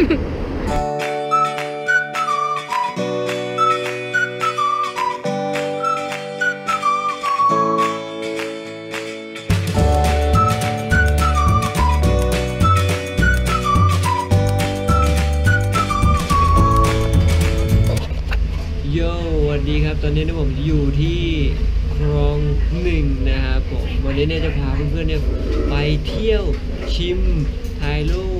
โยวัสดีครับ ตอนนี้นี่ยผมอยู่ที่คลองหนึ่งนะครับผม วันนี้เนี่ยจะพาเพื่อนๆเนี่ยไปเที่ยวชิมถ่ายรูป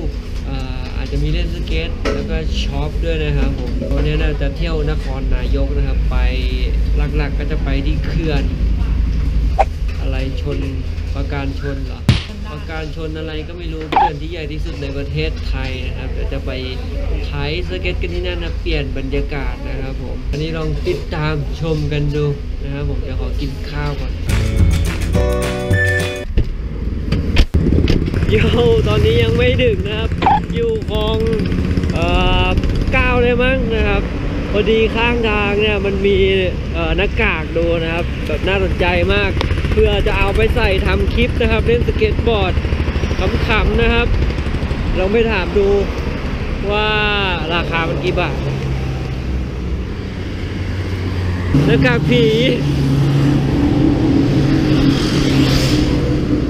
จะมีเล่นสเก็ตแล้วก็ช็อปด้วยนะครับผมวันนี้น่าจะเที่ยวนครนายกนะครับ ไปหลักๆก็จะไปที่เขื่อน อะไรชนประการชนเหรอประการชนอะไรก็ไม่รู้เขื่อนที่ใหญ่ที่สุดในประเทศไทยนะครับเดี๋ยวจะไปไถ่ายสเก็ตกันที่นั่นนะเปลี่ยนบรรยากาศนะครับผมอันนี้ลองติดตามชมกันดูนะครับผมเดี๋ยวขอกินข้าวก่อน โยตอนนี้ยังไม่ดึกนะครับ อยู่คลองเอ่อก้าเลยมั้งนะครับพอดีข้างทางเนี่ยมันมีหน้ากากดูนะครับ แบบน่าสนใจมาก เพื่อจะเอาไปใส่ทำคลิปนะครับ เล่นสเก็ตบอร์ดขำๆนะครับลองไปถามดูว่าราคามันกี่บาทหน้ากากผี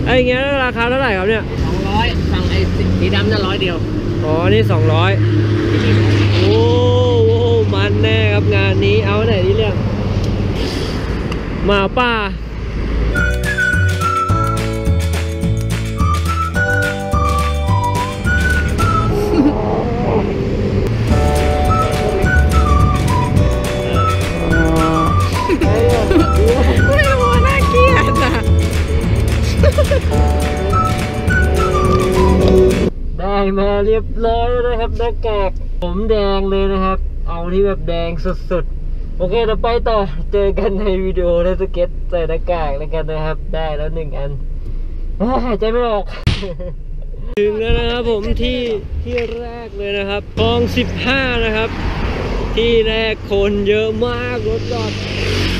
ไอ้เงี้ยราคาเท่าไหร่ครับเนี่ยสองร้อยสั่งไอ้สีดำน่ะร้อยเดียว อ๋อ นี่สองร้อยโอ้โหมันแน่ครับงานนี้เอาไหนดีเรื่องหมาป่า มาเรียบร้อยนะครับหน้ากากผมแดงเลยนะครับ เอาที่แบบแดงสุดๆ โอเคเดี๋ยวไปต่อเจอกันในวิดีโอเลสเก็ตใส่หน้ากากแล้วกันนะครับ ได้แล้วหนึ่งอันหายใจไม่ออก ถึงแล้วนะครับผมที่ที่แรกเลยนะครับคลอง 15 นะครับ ที่แรกคนเยอะมากรถจอด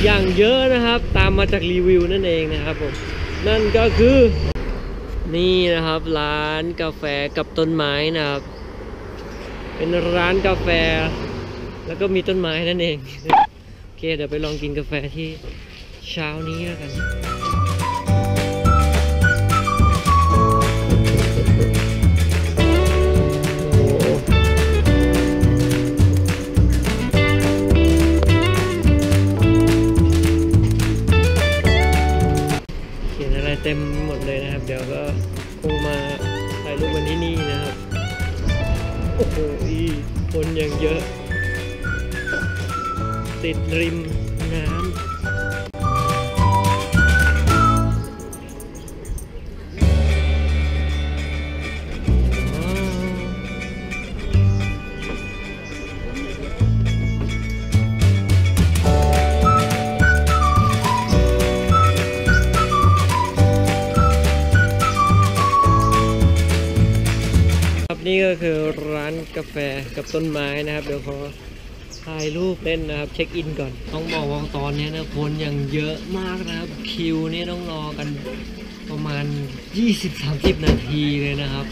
อย่างเยอะนะครับ ตามมาจากรีวิวนั่นเองนะครับผมนั่นก็คือ นี่นะครับร้านกาแฟกับต้นไม้นะครับ เป็นร้านกาแฟ แล้วก็มีต้นไม้นั่นเอง โอเคเดี๋ยวไปลองกินกาแฟที่เช้านี้แล้วกัน ต็มหมดเลยนะครับ เดี๋ยวก็คงมาถ่ายรูปวันนี้นี่นะครับ โอ้โหคนอย่างเยอะ ติดริม นี่ก็คือร้านกาแฟกับต้นไม้นะครับ เดี๋ยวขอถ่ายรูปเล่นนะครับ เช็คอินก่อน ต้องบอกว่าตอนนี้นะคนยังเยอะมากนะครับ คิวนี่ต้องรอกันประมาณ 20-30 นาทีเลยนะครับ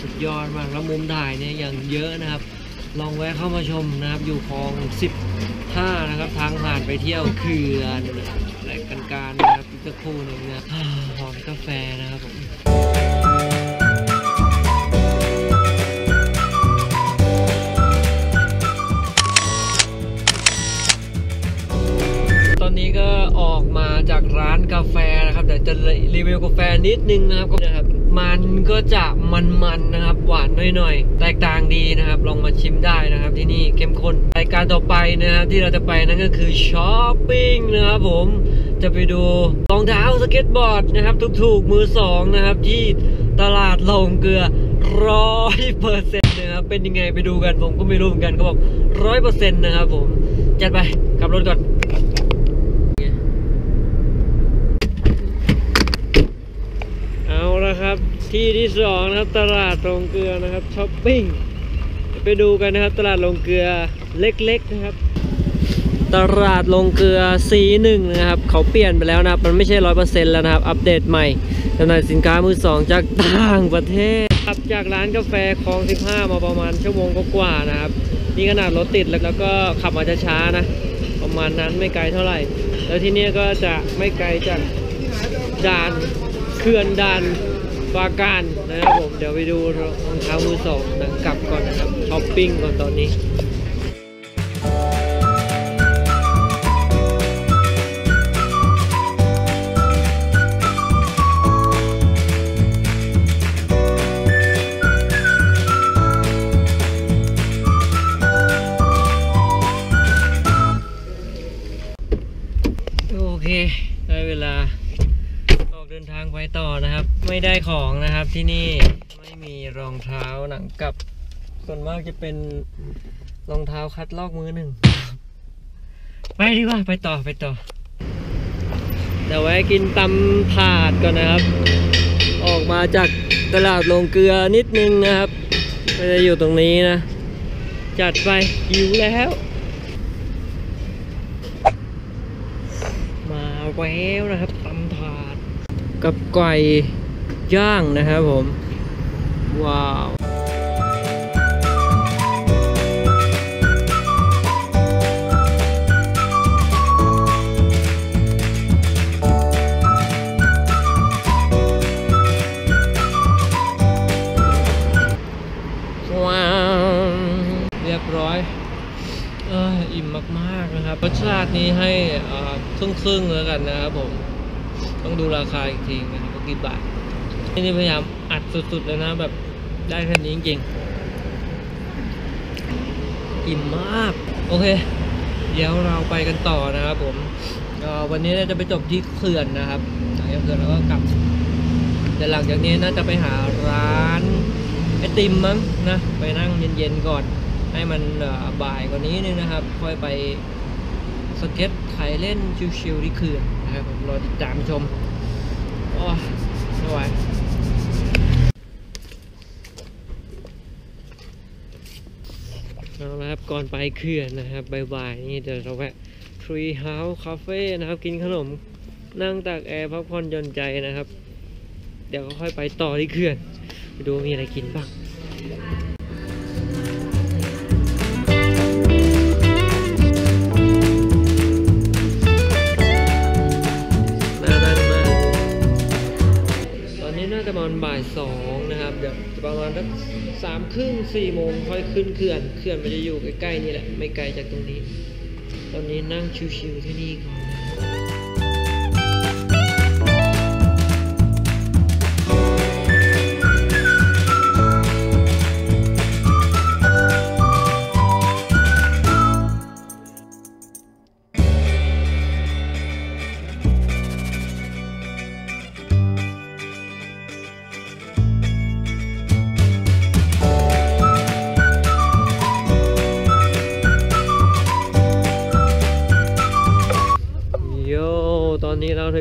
สุดยอดมากแล้วมุมถ่ายเนี่ยยังเยอะนะครับ ลองแวะเข้ามาชมนะครับ อยู่คลอง 15 นะครับ ทางผ่านไปเที่ยวเขื่อนและกันการนะครับอีกสักครู่หนึ่งนะอ่าหอมกาแฟนะครับผม จะรีวิวกาแฟนิดนึงนะครับก็นะครับ มันก็จะมันๆนะครับ หวานหน่อยๆ แตกต่างดีนะครับ ลองมาชิมได้นะครับที่นี่เข้มข้นรายการต่อไปนะครับที่เราจะไปนั่นก็คือช้อปปิ้งนะครับผมจะไปดูรองเท้าสเก็ตบอร์ดนะครับถูกๆมือสองนะครับที่ตลาดลงเกลือร้อยเปอร์เซ็นต์นะครับเป็นยังไงไปดูกันผมก็ไม่รู้เหมือนกันเขาบอกร้อยเปอร์เซ็นต์นะครับผมจัดไปขับรถก่อน เอาละครับ ที่ที่สองนะครับตลาดลงเกลือนะครับช้อปปิ้งไปดูกันนะครับตลาดลงเกลือเล็กๆนะครับ ตลาดลงเกลือ C1 นะครับเขาเปลี่ยนไปแล้วนะครับ มันไม่ใช่ร้อยเปอร์เซ็นต์แล้วนะครับ อัปเดตใหม่จำหน่ายสินค้ามือสองจากต่างประเทศครับจากร้านกาแฟคลอง 15 มาประมาณชั่วโมงกว่าๆนะครับ นี่ขนาดรถติดแล้วก็ขับมาช้าๆนะ ประมาณนั้นไม่ไกลเท่าไหร่ แล้วที่นี่ก็จะไม่ไกลจากด่านเขื่อนด่าน ปราการนะครับผมเดี๋ยวไปดูรองเท้ามือสองหนังกลับก่อนนะครับช้อปปิ้งก่อนตอนนี้ ไม่ได้ของนะครับที่นี่ไม่มีรองเท้าหนังกลับ ส่วนมากจะเป็นรองเท้าคัดลอกมือหนึ่ง ไปดีกว่าไปต่อไปต่อเดี๋ยวแวะกินตำถาดก่อนนะครับ ออกมาจากตลาดลงเกลือนิดนึงนะครับไม่ได้อยู่ตรงนี้นะ จัดไปหิวแล้ว มาแววนะครับตำถาดกับไก่ ย่างนะครับผม ว้าวเรียบร้อยเอออิ่มมากๆนะครับรสชาตินี้ให้ครึ่งๆแล้วกันนะครับผม ต้องดูราคาอีกทีนะครับว่ากี่บาท นี่พยายามอัดสุดๆเลยนะแบบได้แค่นี้จริงๆอิ่มมาก โอเค เดี๋ยวเราไปกันต่อนะครับผมวันนี้เราจะไปจบที่เขื่อนนะครับหลังจากเขื่อนแล้วก็กลับแต่หลังจากนี้น่าจะไปหาร้านไอติมมั้งนะไปนั่งเย็นๆก่อน ให้มันอบ่ายกว่านี้นึงนะครับ ค่อยไปสเก็ตไทยเล่นชิวๆที่เขื่อนนะครับผมรอติดตามชมโอ้ยไม่ไหว เอาละครับก่อนไปเขื่อนนะครับบ่ายๆนี่เดี๋ยวเราแวะ Tree House Cafe นะครับ กินขนมนั่งตากแอร์พักผ่อนหย่อนใจนะครับ เดี๋ยวก็ค่อยไปต่อที่เขื่อนไปดูมีอะไรกินบ้าง นี้น่าจะประมาณบ่ายสองนะครับเดี๋ยวประมาณสักสามครึ่งสี่โมงค่อยขึ้นเขื่อนเขื่อนมันจะอยู่ใกล้ๆนี่แหละไม่ไกลจากตรงนี้ ตอนนี้นั่งชิวๆที่นี่ก่อนนะ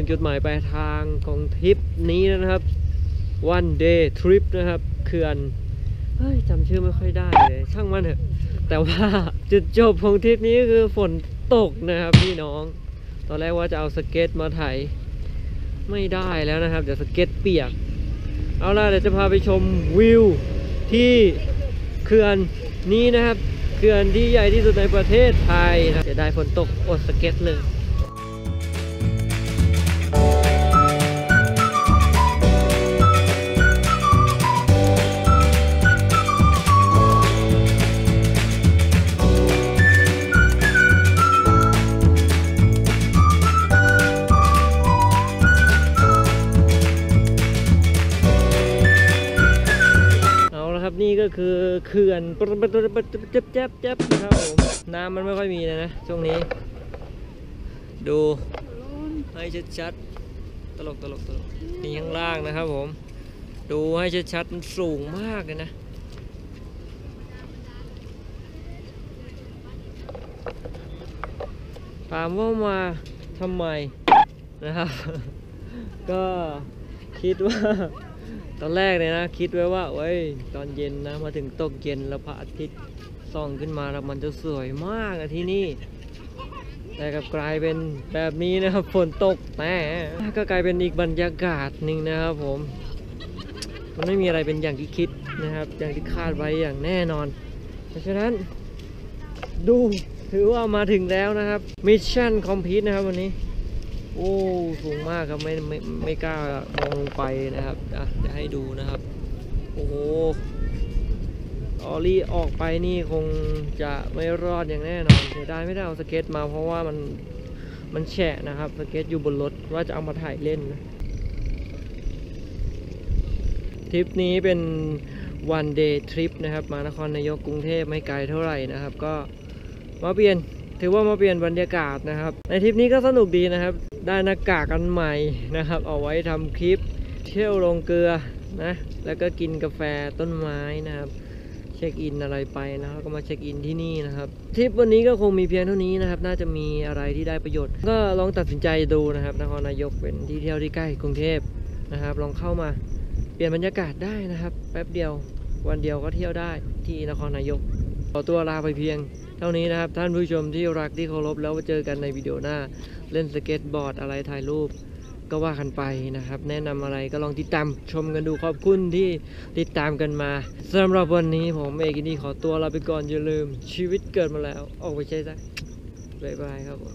งจุดหมายปลายทางของทริปนี้นะครับ one day trip นะครับเขื่อนเฮ้ยจำชื่อไม่ค่อยได้เลย ช่างมันเถอะ แต่ว่าจุดจบของทริปนี้คือฝนตกนะครับพี่น้อง ตอนแรกว่าจะเอาสเก็ตมาไถไม่ได้แล้วนะครับ เดี๋ยวสเก็ตเปียก เอาล่ะเดี๋ยวจะพาไปชมวิวที่เขื่อนนี้นะครับ เขื่อนที่ใหญ่ที่สุดในประเทศไทยนะจะได้ฝนตกอดสเก็ตเลย ก็คือเขื่อนจ็บจ็บจ็บนะครับผมน้ำมันไม่ค่อยมีเลยนะช่วงนี้ ดูให้ชัดๆตลกตลกตลกนี่ข้างล่างนะครับผม ดูให้ชัดๆมันสูงมากเลยนะถามว่ามาทำไมนะครับ ก็คิดว่า ตอนแรกเลยนะคิดไว้ว่าเว้ยตอนเย็นนะมาถึงตกเย็นแล้วพระอาทิตย์ส่องขึ้นมาแล้วมันจะสวยมากอะที่นี่ แต่กับกลายเป็นแบบนี้นะครับฝนตกแต่ก็กลายเป็นอีกบรรยากาศหนึ่งนะครับผม มันไม่มีอะไรเป็นอย่างที่คิดนะครับ อย่างที่คาดไว้อย่างแน่นอน เพราะฉะนั้น ดูถือว่ามาถึงแล้วนะครับมิชชั่นคอมพลีทนะครับวันนี้ โอ้สูงมากครับไม่ไม่ไม่กล้ามองลงไปนะครับอะจะให้ดูนะครับ โอ้โหออลี่ออกไปนี่คงจะไม่รอดอย่างแน่นอนเสียดายไม่ได้เอาสเก็ตมาเพราะว่ามันมันแฉะนะครับสเก็ตอยู่บนรถว่าจะเอามาถ่ายเล่นนะทริปนี้เป็นวันเดย์ทริปนะครับ มานครนายกกรุงเทพไม่ไกลเท่าไหร่นะครับ ก็มาเปลี่ยน ถือว่ามาเปลี่ยนบรรยากาศนะครับ ในทริปนี้ก็สนุกดีนะครับ ได้หน้ากากกันใหม่นะครับ เอาไว้ทำคลิป เที่ยวลงเกลือนะ แล้วก็กินกาแฟต้นไม้นะครับ เช็คอินอะไรไปนะครับ ก็มาเช็คอินที่นี่นะครับ ทริปวันนี้ก็คงมีเพียงเท่านี้นะครับ น่าจะมีอะไรที่ได้ประโยชน์ ก็ลองตัดสินใจดูนะครับนครนายกเป็นที่เที่ยวที่ใกล้กรุงเทพนะครับ ลองเข้ามาเปลี่ยนบรรยากาศได้นะครับ แป๊บเดียววันเดียวก็เที่ยวได้ที่นครนายกขอตัวลาไปเพียง ท่านี้นะครับท่านผู้ชมที่รักที่เคารพแล้วเจอกันในวิดีโอหน้าเล่นสเก็ตบอร์ดอะไรถ่ายรูป ก็ว่ากันไปนะครับ แนะนำอะไรก็ลองติดตามชมกันดูขอบคุณที่ติดตามกันมาสำหรับวันนี้ผมเอกินดีขอตัวลาไปก่อนอย่าลืม ชีวิตเกิดมาแล้ว ออกไปใช้ซะบ๊ายบายครับผม